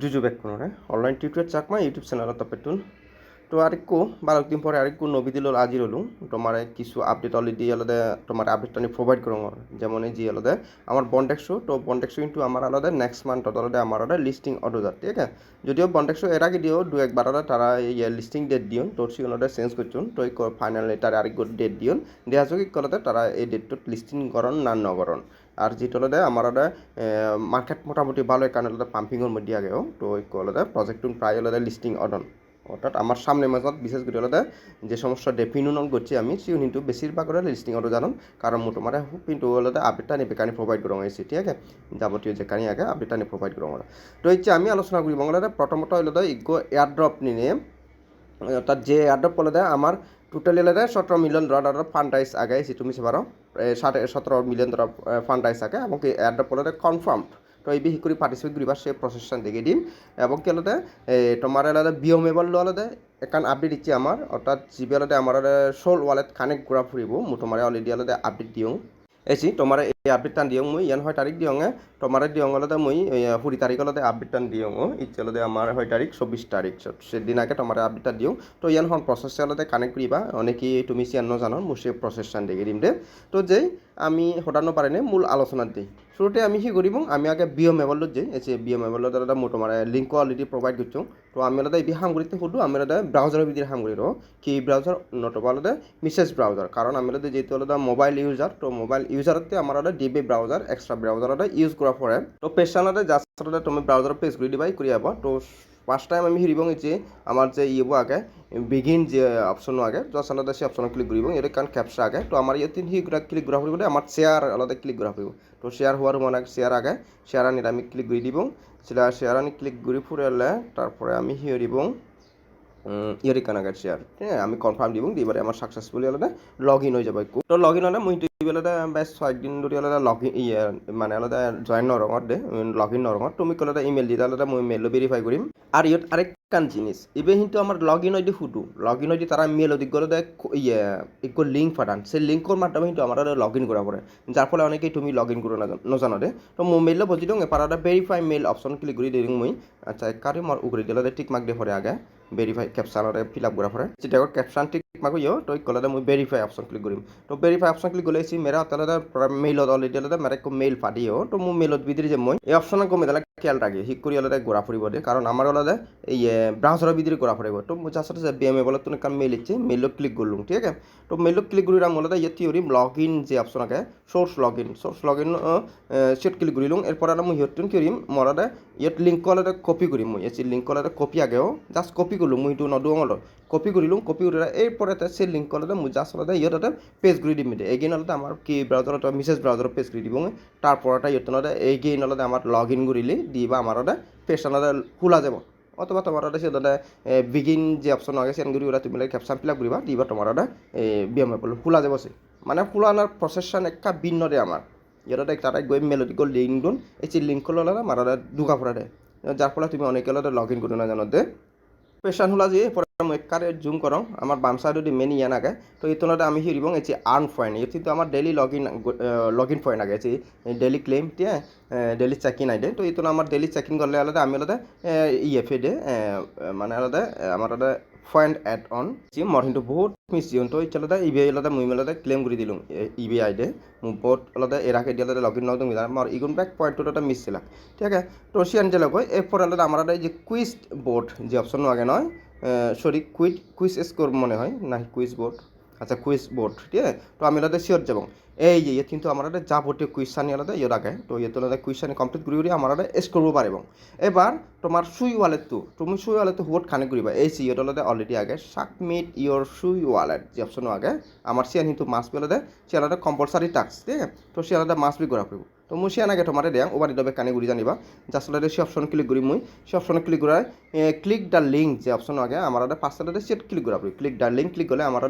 জুজু বেক কোনো online tutorial Chakma YouTube channel পেটুন তো আরেকু বারো দিন পরে আরেকু নবী দিল আজি রলু তোমার কিছু আপডেট অলরেডি আলাদা, তোমার আপডেটটা আমি প্রোভাইড করো যেমন এই যে আলাদা, আমার বন্ডেক্সো তো বন্ডেক্সো কিন্তু আমার আলাদা নেক্সট মান্থ আলাদা আমার আলাদা লিস্টিং অর্ডার ঠিক আছে? যদিও বন্ডেক্সো এর আগে দিও দু একবার আলাদা তারা এই লিস্টিং ডেট দিও, তো সি আলাদা চেঞ্জ করছুন। তো এই ফাইনাল তার আরেক ডেট দিও। দেওয়া যোগ আলাদা তারা এই ডেটটোত লিস্টিং করন না নগরণ আর যেটা হলো আমার ওটা মার্কেট মোটামুটি ভালো কারণ হলো পাম্পিংয়ের মধ্যে আগেও তো হলো প্রজেক্টুন প্রায় হলো লিস্টিং অডন অর্থাৎ আমার সামনে মাঝত বিশেষ করে হলো যে সমস্যা ডেফিনুন করছি আমি সিও কিন্তু বেশিরভাগ হলো লিস্টিং অটো জানাম কারণ মানে কিন্তু হলো আপডেটটা নিয়ে বেকানি প্রোভাইড করো হয়েছে ঠিক আছে যাবতীয় যে কানি আগে আপডেটটা নিয়ে প্রোভাইড করো তো হচ্ছে আমি আলোচনা করি বাংলাতে প্রথমত হলো ইগো এয়ারড্রপ নিয়ে অর্থাৎ যে এয়ারড্রপ বলে দেয় আমার সতেরো মিলিয়ন ডলার ফান্ড রাইস আগে সি তুমি সেবারও সাড়ে সতেরো মিলিয়ন রাইস আগে, এবং এয়ারড্রপ বলে কনফার্ম তো এই বিশেষ করে পার্টিসিপেট করিবা সে প্রসেসটা দেখে দিম। এবং কি আলাদা তোমার আলাদা বিয়মেবল আলাদা এখান আপডেট দিচ্ছি আমার অর্থাৎ জিবি আলাদা আমার সোল ওয়ালেট কানেক্ট ঘুরা ফুরিব মু তোমার অলরেডি আলাদা আপডেট দিওঁ। এসি তোমার এই আপডেট দিও মই ইয়ান হয় তারিখ দিওঙে তোমার দিওঙলতে মুই কুড়ি তারিখ আলাদা আপডেট টান দিওঁ ইচ্ছে আলাদা আমার হয় তারিখ চব্বিশ তারিখ সেদিন আগে তোমার আপডেটটা দিওঁ তো ইয়ান হন প্রসেস আলাদা কানেক্ট করিবা অনেকেই তুমি সিয়ান জানো মোৰ সে প্রসেসটান দেখে দিম দে। তো, যেই, আমি হঠানো পারে মূল আলোচনাত দিই। শুরুতে আমি কি করিব? আমি আগে বি বিও মেবলত যে এসে এম এভালত এটা মোটো মানে লিংক অলরেডি প্রোভাইড করছ। তো আমি আলাদা এই হাম করিতে সুধো আমি আলাদা ব্রাউজারের ভিতরে হাম করি কি ব্রাউজার নতুবা আলাদা মিসেস ব্রাউজার কারণ আমি আলাদা যেহেতু আলাদা মোবাইল ইউজার তো মোবাইল ইউজারতে আমার আলাদা ডিবি ব্রাউজার এক্সট্রা ব্রাউজার আলাদা ইউজ করা পরে তো পেশানাতে জাস্ট তুমি ব্রাউজার পেজ করে দিবাই করি আবার। তো ফার্স্ট টাইম আমি হিরিব যে আমার যে ইয়েবো আগে বিগিন যে অপশনও আগে জাস্ট আলাদা সেই অপশন ক্লিক করিব এটা কারণ ক্যাপসা আগে। তো আমার ইয়ে তিন হি ক্লিক করা ফুরিব আমার শেয়ার আলাদা ক্লিক করা ফুরিব তো শেয়ার হওয়ার মানে শেয়ার আগে শেয়ার আনি আমি ক্লিক করে দিব। সেটা শেয়ার আনি ক্লিক করে ফুরালে তারপরে আমি হিয়ে দিব। ইয়ারি কানাগার শেয়ার হ্যাঁ আমি কনফার্ম দিব দিবারে আমার সাকসেসফুলি আলাদা লগ ইন হয়ে যাবে তো লগ ইন হলে মুই আলাদা বেশ ছয়দিন ধরে আলাদা লগ ইন মানে আলাদা জয়েন নরঙত দে লগ ইন নরঙত তুমি আলাদা ইমেল দিলে আলাদা মই মেইলও ভেরিফাই কৰিম আর ইয়ত আরেক কান জিনিস ইবে কিন্তু আমার লগ ইন হইতে ফুটু লগ ইন হইতে তারা মেল ওদিক গেলে ইয়ে একো লিঙ্ক পাঠান। সেই লিঙ্কর মাধ্যমে কিন্তু আমার লগ ইন করা পড়ে। যার ফলে অনেকেই তুমি লগ ইন করে নজানো দে। তো মো মেইল বুঝি দিওঁ এপাৰ ভেৰিফাই মেইল অপশ্যন ক্লিক কৰি দিওঁ মই। আচ্ছা কারি মোৰ উগৰি দিলে টিক মাক দে পৰে আগে। ভেৰিফাই কেপচানৰে ফিল আপ কৰা পরে যেটা কেপচান টিক মাক ইয় তো কলে মই ভেৰিফাই অপশ্যন ক্লিক কৰিম। তো ভেৰিফাই অপশ্যন ক্লিক কৰিলে মেৰা তাহলে মেইলত অলরেডি আলাদা মেরা একো মেইল পাঠিও তো মোৰ মেইলত ভিতরে যে মই এই অপশন কমে দিলে খেয়াল রাখি শিক কৰি আলাদা ঘোরা ফুরিব দে। কারণ আমার আলাদা এই ব্রাউজারের ভিতরে ঘোরা ফুরিব তো মই যার সাথে বিএমএ বলে তুমি কারণ মেইল ইচ্ছে মেইলত ক্লিক করলুম ঠিক আছে? তো মেইলত ক্লিক করি রাম আলাদা ইয়ে থিওরি লগ ইন যে অপশন আগে source log in source log in set click করিলুম এরপর আর মই ইয়ত করিম মোৰ আলাদা ইয়াত লিংক আলাদা কপি কৰিম মই। এই লিংক আলাদা কপি আগেও জাষ্ট কপি করলুম মই এইটো নদুং অলপ। কপি কৰিলুম কপি কৰি এরপরে সেই লিংক আলাদা মই জাষ্ট আলাদা ইয়ত পেজ করে দিম এগেইন আলাদা আমার কি ব্রাউজারত মেসেজ ব্রাউজার পেজ করে দিব তারপর ইয়ত আলাদা এগেইন আলাদা আমার লগ ইন করিলে দিবা আমার আলাদা পেজ আলাদা খোলা যাব। অথবা তোমার আলাদা সে দাদা বিগিন যে অপশন আগে সেন করি ওরা তুমি ক্যাপশন ফিল আপ করিবা দিবা তোমার আলাদা বিএম এপল খোলা যাব সে মানে খোলানোর প্রসেসন একটা ভিন্ন দে আমার ইয়াতে তারা গৈ মেলডি গল লিঙ্ক দুন এই যে লিঙ্ক করলে মারা দুগা ফুরা দেয় যার ফলে তুমি অনেকে লগ ইন করে না জানো দে। পেশান হলা যে মই কারে জুম করং আমার বাম সাইড দি মেনি ইয়ান আগে। তো ইতনতে আমি হিরিবং এচি আর্ন পয়েন্ট ইতি তো আমার daily log in log in point আগে এচি ডেইলি ক্লেম টিয়া ডেইলি চেক ইন আইডে তো ইতন আমার ডেইলি চেক ইন করলে আলাদা আমি আলাদা ইএফএ দে মানে আলাদা আমার আলাদা পয়েন্ট এড অন যে মোৰ কিন্তু বহুত মিছ দিওঁ। তো এতিয়া আলাদা ইবিআই আলাদা মই আলাদা ক্লেম কৰি দিলোঁ ইবিআই দে মোৰ বহুত আলাদা এরাকে দিয়ে আলাদা লগ ইন নদং মিলাম আমার ইগুন ব্যাক পয়েন্ট একটা মিস ছিল ঠিক আছে, তো সিয়ান যে লগ এরপর আলাদা আমার আলাদা যে কুইজ বোর্ড যে অপশন আগে নয় সরি কুইট কুইজ স্কোর মনে হয় না কুইজ বোর্ড আচ্ছা কুইজ বোর্ড ঠিক আছে? তো আমি আলাদা শিওর যাব। এই যে কিন্তু আমার একটা যাবতীয় কুইশানি আলাদা ইয়ে আগে তো ইয়ে তো কুইশানি কমপ্লিট করি করি আমার এস করব পারিব এবার, তোমার সুই ওয়ালেট তো, তুমি সুই ওয়ালেট তো হুট খানে করিবা? এই সি ইয়েটা আলাদা অলরেডি আগে। সাবমিট ইয়োর সুই ওয়ালেট যে অপশন আগে। আমার সিয়ান কিন্তু মাস বি আলাদা সে আলাদা কম্পালসারি টাক্স ঠিক আছে? তো সে আলাদা মাস বি করা করব। তো মুই সিয়ান আগে তোমার দেয়াং ওবার দিবে কানে ঘুরি জানিবা। আলাদা সে অপশন ক্লিক করি মুই সে অপশন ক্লিক করায় ক্লিক দ্য লিঙ্ক যে অপশন আগে আমার আলাদা পাঁচটা সেট ক্লিক করা পড়ি ক্লিক দ্য লিঙ্ক ক্লিক করলে আমার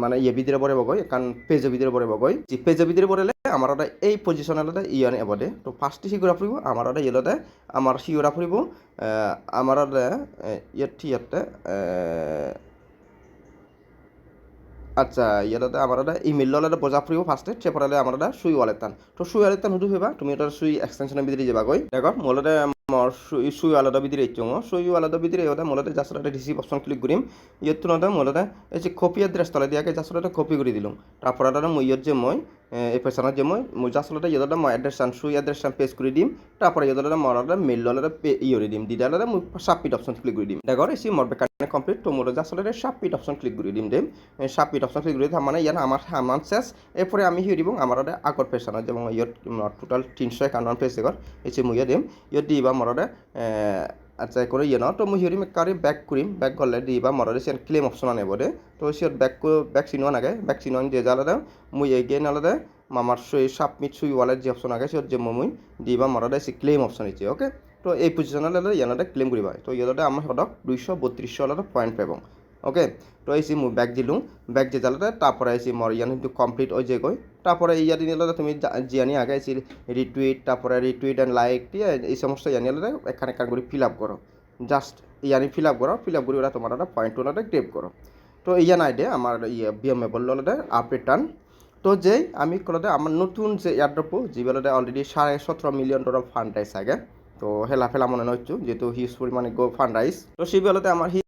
মানে ইয়ে ভিতরে পরে বগই কারণ পেজের ভিতরে পরে বগই যে পেজের ভিতরে পড়লে আমার এই পজিশন আলাদা ইয়ান এবারে তো ফার্স্টে সিগুরা ফুরিব আমার ইয়েলাদা আমার সিগুরা ফুরিব আমার ইয়াত ইয়াতে আচ্ছা ইয়াতে আমার এটা ইমেল আলাদা বজা ফুরিব ফার্স্টে সেপরালে আমার এটা সুই ওয়ালেট টান। তো সুই ওয়ালেট টান হুদু হইবা তুমি এটা সুই এক্সটেনশ্যনৰ ভিতরে যাবা দেখক মর সুই আলাদা বিদিরে ইচ্ছং সুই আলাদা বিদিরে ওদা মূলত জাসলাটা রিসিভ অপশন ক্লিক করিম ইয়ত নদা মূলত এই যে কপি অ্যাড্রেস তলে দিয়াকে জাসলাটা কপি করে দিলাম তারপর আদারা মই ইয়ত যে মই এই পেছানত যে মই মই জাসলাটা ইয়দা মই অ্যাড্রেস আন সুই অ্যাড্রেস আন পেস্ট করে দিম। তারপরে ইয়দা মরাদা মেল ললাদা পে ইয়রে দিম। দিদা আলাদা মই সাবমিট অপশন ক্লিক করে দিম। দেখো এসি মর বেকানে কমপ্লিট তো মোর জাসলাটা সাবমিট অপশন ক্লিক করে দিম দেম সাবমিট অপশন ক্লিক করে দিম মানে ইয়ান আমার হামান শেষ এরপরে আমি দিব আমার আগর পেছানত যেমন ইয়ত টোটাল তিনশো একান্ন পেজ দেখর এসে মই দিম। ইয়ত দিবা মরদে আচ্ছা করে ইয়ে ন তো মই হিয়ৰিম কাৰি বেক কৰিম। বেক গ'লে দিবা মৰদে সিয়ান ক্লেম অপশন আনিব দে তো সিয়ত ব্যাক ব্যাক চিনোৱা নাগে বেক চিনোৱা দিয়ে যালে মই এগেন আলাদা মামার সুই সাবমিট সুই ওয়ালেট যে অপশন আগে সিয়ত যে মই দিবা মরদে সি ক্লেম অপশন ইচ্ছে ওকে তো এই পজিশ্যনলৈ ইয়ানতে ক্লেম কৰিবা। তো ইয়াতে আমাৰ সদক দুইশ বত্ৰিশ পইণ্ট পাব। তো এসি মু ব্যাগ দিলুম ব্যাগ যে জ্বালাতে, তারপরে এসি মর ইয়ান কিন্তু কমপ্লিট হয়ে যায় তারপরে ইয়া দিন এলাদা তুমি জিয়ানি আগে এসি রিটুইট তারপরে রিটুইট অ্যান্ড লাইক এই সমস্ত ইয়ানি এলাদা এখানে কান করে ফিল আপ করো। জাস্ট ইয়ানি ফিল আপ করো ফিল আপ করে ওরা তোমার একটা পয়েন্ট ওনাটা গ্রেপ করো। তো ইয়ান আইডে আমার ইয়ে বিএমএবল ললাদে আপডেট টান। তো যেই আমি কলতে আমার নতুন যে এয়ারড্রপ যেগুলোতে অলরেডি সাড়ে সতেরো মিলিয়ন ডলার ফান্ড রাইস আগে। তো হেলা ফেলা মনে নচ্ছু যেহেতু হিউজ পরিমাণে গো ফান্ড রাইস তো সেইগুলোতে আমার হি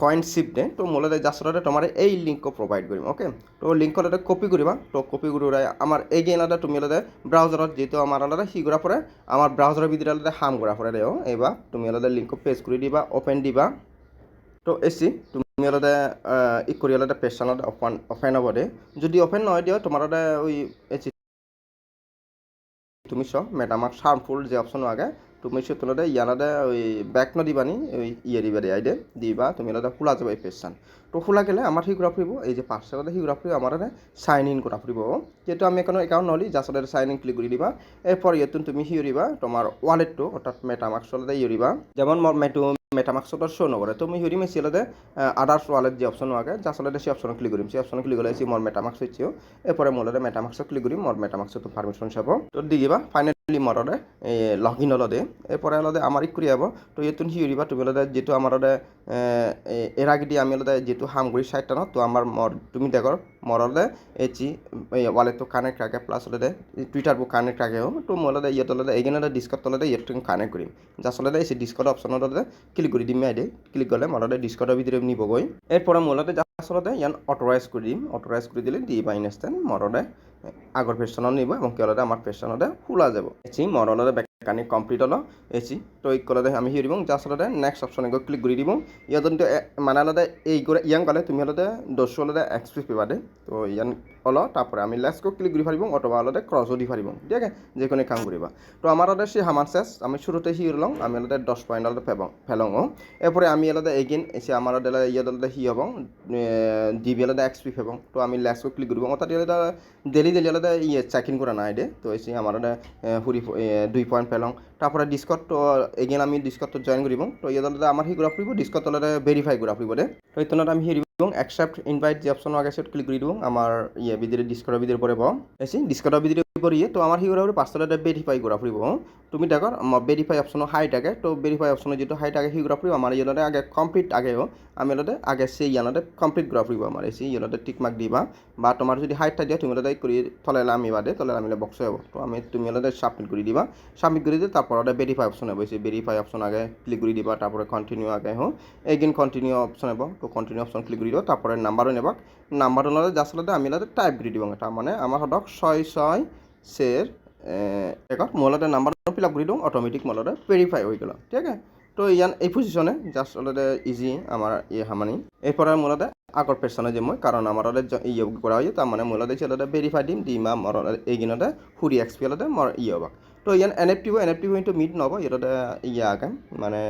কয়েন শিপটে তো মূলত যাসলতে তোমার এই লিঙ্ক প্রোভাইড কৰিম ওকে তো লিঙ্কতে কপি কৰিবা, তো কপি কৰি আমার এই গেইনতে তুমি অলতে ব্রাউজারত যেহেতু আমার আলাদা সিগুড়া পরে আমার ব্রাউজারের ভিতরে আলাদা হাম করা পরে দেও এবার তুমি আলাদা লিঙ্ক পেজ করে দিবা ওপেন দিবা। তো এসি তুমি আলাদা ই কৰি আলাদা পেজ ওপেন ওপেন হ'ব দে যদি ওপেন নহয় দিও তোমার ওই তুমি চ মেটামার্ক হার্মফুল যে অপশন আগে তুমি সে তুলতে ইয়ানাদে ওই ব্যাক ন দিবানি ওই ইয়ে দিবা দিয়ে আইডে, দিবা, তুমি এটা খোলা যাবে এই পেজখান তো খোলা গেলে আমার সি ঘূৰা ফুৰিব এই যে পাৰ্চেলতে সি ঘূৰা ফুৰিব আমাৰ চাইন ইন কৰা ফুৰিব যিহেতু আমি এখন একাউণ্ট নহ'লে জাষ্টতে চাইন ইন ক্লিক কৰি দিবা। এরপর ইয়াত তুমি সি দিবা তোমার ওয়ালেটটো অর্থাৎ মেটামাক্সলতে দিবা যেমন মোর মেটু মেটামাক্সত শো নকৰে তুমি হিউরি মেসি আলাদা আদার্স ওয়ালেট যে অপশন আগে জাসলতে সেই অপশন ক্লিক করিম সেই অপশন ক্লিক করলে মোর মেটামাক্স হচ্ছে এরপরে মোলতে মেটামাক্স ক্লিক করিম মোর মেটামাক্স তো পারমিশন চাব। তো দিবা ফাইনালি মরদে লগ ইন হলদে এরপরে আলাদা আমার ইক করি যাব তো ইয়েতুন হিউরিবা তুমি আলাদা যেহেতু আমার এর আগে দিয়ে আমি আলাদা যেহেতু হামগুড়ি সাইডটা ন, তো আমার মর, তুমি দেখো, মরলে এচি ওয়ালেট তো কানেক্ট রাখে প্লাস হলে টুইটার বু কানেক্ট রাখেও তো মলদে ইয়ে তলদে এগেনে ডিসকট তলদে ইয়ে তুমি কানেক্ট করিম যার ফলে এই ডিসকট অপশন হলে ক্লিক করে, দিম আইডে ক্লিক করলে মলদে ডিসকটের ভিতরে নিবগৈ এরপরে মূলতে যা আচলতে ইয়ান অথরাইজ করে দিম অথরাইজ করে দিলে দি বাই ইনস্টেন্ট মরদে আগৰ পেজখনত নিব, এবং কেলতে আমাৰ পেজখনতে খোলা যাব। এচি মৰলতে কমপ্লিট হলো এচি তো কলতে আমি হিয়ে দিব যা আচলতে নেক্সট অপশনে গৈ ক্লিক কৰি দিব। ইয়াত কিন্তু মানে আলাদা এই করে ইয়াং গ'লে তুমি হলতে দশ হলতে এক্সপ্রেস পেবা দে তো ইয়ান হলো, তারপরে আমি লেটস ক্লিক করে পারিব অথবা হলতে ক্রসও দি পারিব ঠিক আছে? যে কোনো কাম করিবা তো আমার হলতে সে হামার শেষ আমি শুরুতে হিয়ে লং আমি হলতে দশ পয়েন্ট হলতে ফেবং ফেলং এরপরে আমি হলতে এগেইন এসে আমার হলতে ইয়ে হলতে হি হবং ডিবি হলতে এক্সপি ফেবং। তো আমি লেটস ক্লিক করব অর্থাৎ হলতে ডেলি ডেলি হলতে ইয়ে চেক ইন করা নাই দে তো এসে আমার হুরি দুই পয়েন্ট appelant তারপরে ডিসকট তো এগেইন আমি ডিসকট জয়েন করিব তো ইয়ে হলতে আমার হি ঘূৰা ফুৰিব ডিসকট হলতে ভেরিফাই ঘূৰা ফুৰিব দে। তো এইতনত আমি হেৰি এবং অ্যাকসেপ্ট ইনভাইট যে অপশন আগে সেটা ক্লিক করে দিব আমার ইয়ে বিদিরে ডিসকটর বিদিরে পরে পাও এসি ডিসকটর বিদিরে করিয়ে তো আমার হিগুলো পাঁচতলাটা ভেরিফাই করা ফুরিব তুমি দেখো ভেরিফাই অপশন হাইট আগে, তো ভেরিফাই অপশন যেহেতু হাইট আগে হিগুলো ফুরিব আমার ইয়েলতে আগে কমপ্লিট আগেও আমি এলতে আগে সেই ইয়ানতে কমপ্লিট করা ফুরিব আমার এসি ইয়েলতে টিক মার্ক দিবা, বা তোমার যদি হাইটটা দিয়া তুমি এলতে করি তলে আমি বাদে তলে আমি বক্স হব তো, আমি তুমি এলতে সাবমিট করে দিবা। সাবমিট করে দিয়ে তারপর ওটা ভেরিফাই অপশন সেই ভেরিফাই অপশন আগে ক্লিক করে দিবা, তারপরে কন্টিনিউ আগে হোক এগেন কন্টিনিউ অপশন হব তো কন্টিনিউ অপশন ক্লিক করে দিব, তারপরে নাম্বারও নেবাক নাম্বার ওনারা যা আসলে আমি এলাতে টাইপ করে দিব। তার মানে আমার ছয় ছয়, সের একত মূলতে নাম্বার ফিল আপ কৰি দিওঁ অট'মেটিক মূলতে ভেৰিফাই হৈ গ'ল। ঠিক আছে? তো ইয়ান, এই পজিশনে জাস্ট অলরেডি ইজি আমার ইয়ে হামানি। এরপরে মূলতে আগর পেছনে যে মই, কারণ আমার ইয়ে করা হয় তার মানে মূলতে ছেলেটা ভেরিফাই দিম দিম আমার এইগিনতে হুরি এক্সপি হলতে মর ইয়ে হবাক তো ইয়ান N F T N F T কিন্তু মিট নব ইয়াতে ইয়া আগে মানে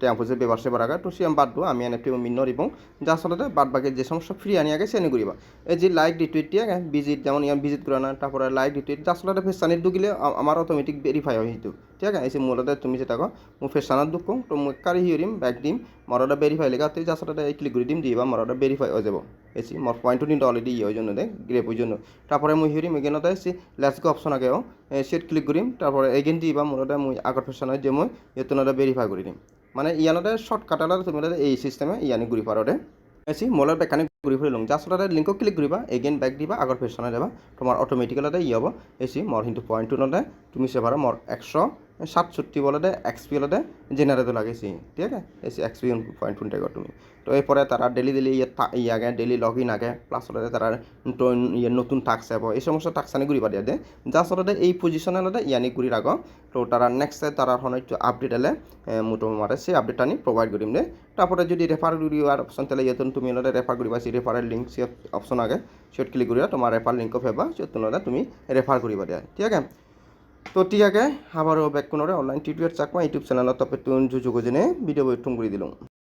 টেম্পো যে ব্যবহার সেবার আগে, তো সিয়াম বাদ আমি এন এফ টি মিট নরিব যা আসলে বাদ বাকি যে সমস্ত ফ্রি আনি আগে সেনি করিবা এই যে লাইক রিটুইট দিয়ে ভিজিট যেমন ইয়ান ভিজিট করে না তারপরে লাইক রিটুইট যা আসলে ফেসানির দুগিলে আমার অটোমেটিক ভেরিফাই হয় সেইটো। ঠিক আছে? এই মূলতে তুমি যেটা কো মো ফেসানত দুখ তো মই কারি হিরিম ব্যাক দিম মরটা ভেরিফাই লেগে তুই যা আসলে এই ক্লিক করে দিম দিবা মরটা ভেরিফাই হয়ে যাব। এসি মোর পয়েন্ট কিন্তু অলরেডি ইয়ে জন্য দেখ গ্রেপ ওই জন্য তারপরে মই হিরিম এগেনতে এসি লেটস গো অপশন আগেও সেট ক্লিক করিম তারপরে এগেন দিবা মোরটা মই আগর ফেসানত যে মই এতনটা ভেরিফাই করে দিম। মানে ইয়ানতে শর্টকাট তুমি এই সিস্টেমে ইয়ানি ঘুরি পারতে এসি মলৰ বেকানি ঘূৰি ফুৰি লওঁ জাষ্ট তাতে লিংক ক্লিক কৰিবা এগেইন বেক দিবা, আগৰ পেজখনে যাবা, তোমাৰ অট'মেটিকেলতে ই হ'ব। এচি মোৰ কিন্তু পইণ্টটো নতে তুমি চেভাৰ মোৰ একশ সাতষট্টি বলে দে এক্সপি হলে দে জেনারেটর লাগাইছি ঠিক আছে? এসি এক্সপি পয়েন্ট টুন টাকা তুমি। তো এরপরে তারা ডেলি ডেলি ইয়ে থা- ইয়ে আগে ডেলি লগ ইন আগে প্লাস হলে তারা ইয়ে নতুন টাক্স যাব এই সমস্ত টাক্স আনি ঘুরি পাঠিয়ে দেয় যা আসলে এই পজিশনে হলে ইয়ানি ঘুরি রাখ তো তারা নেক্সট তারা হন একটু আপডেট এলে মোটো মারে, সেই আপডেট আনি প্রোভাইড করিম দে। তারপরে যদি রেফার করিবার অপশন তাহলে ইয়ে তুমি হলে রেফার করিবা সেই রেফারের লিঙ্ক সে অপশন আগে সেট ক্লিক করিবা তোমার রেফার লিঙ্ক ফেবা সে তুমি রেফার করিবা দিয়া ঠিক আছে? তো আছে, আবারও back কোনরে online tutorial Chakma YouTube channel তপে টুন জুজুগো জেনে ভিডিও বৈঠুম করে দিলাম।